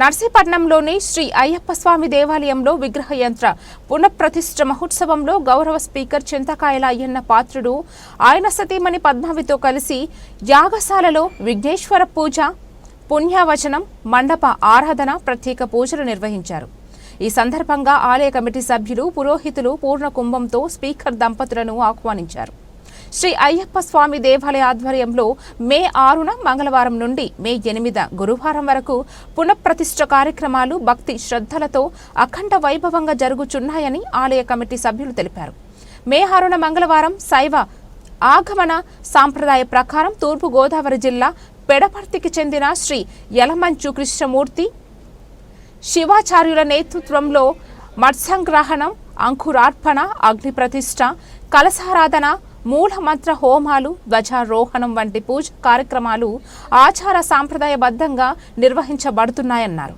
నర్సీపట్నంలోని శ్రీ అయ్యప్ప స్వామి దేవాలయంలో విగ్రహ యంత్ర పునఃప్రతిష్ఠ మహోత్సవంలో గౌరవ స్పీకర్ చింతకాయల అయ్యన్న పాత్రుడు ఆయన సతీమణి పద్మావితో కలిసి యాగశాలలో విఘ్నేశ్వర పూజ పుణ్యవచనం మండప ఆరాధన ప్రత్యేక పూజలు నిర్వహించారు. ఈ సందర్భంగా ఆలయ కమిటీ సభ్యులు పురోహితులు పూర్ణ కుంభంతో స్పీకర్ దంపతులను ఆహ్వానించారు. శ్రీ అయ్యప్ప స్వామి దేవాలయ ఆధ్వర్యంలో మే ఆరున మంగళవారం నుండి మే ఎనిమిద గురువారం వరకు పునఃప్రతిష్ఠ కార్యక్రమాలు భక్తి శ్రద్ధలతో అఖండ వైభవంగా జరుగుచున్నాయని ఆలయ కమిటీ సభ్యులు తెలిపారు. మే ఆరున మంగళవారం శైవ ఆగమన సాంప్రదాయ ప్రకారం తూర్పు గోదావరి జిల్లా పెడపర్తికి చెందిన శ్రీ యలమంచు కృష్ణమూర్తి శివాచార్యుల నేతృత్వంలో మత్సంగ్రహణం అంకురార్పణ అగ్నిప్రతిష్ఠ కలసారాధన మూలమంత్ర హోమాలు ధ్వజారోహణం వంటి పూజ కార్యక్రమాలు ఆచార సాంప్రదాయబద్ధంగా నిర్వహించబడుతున్నాయన్నారు.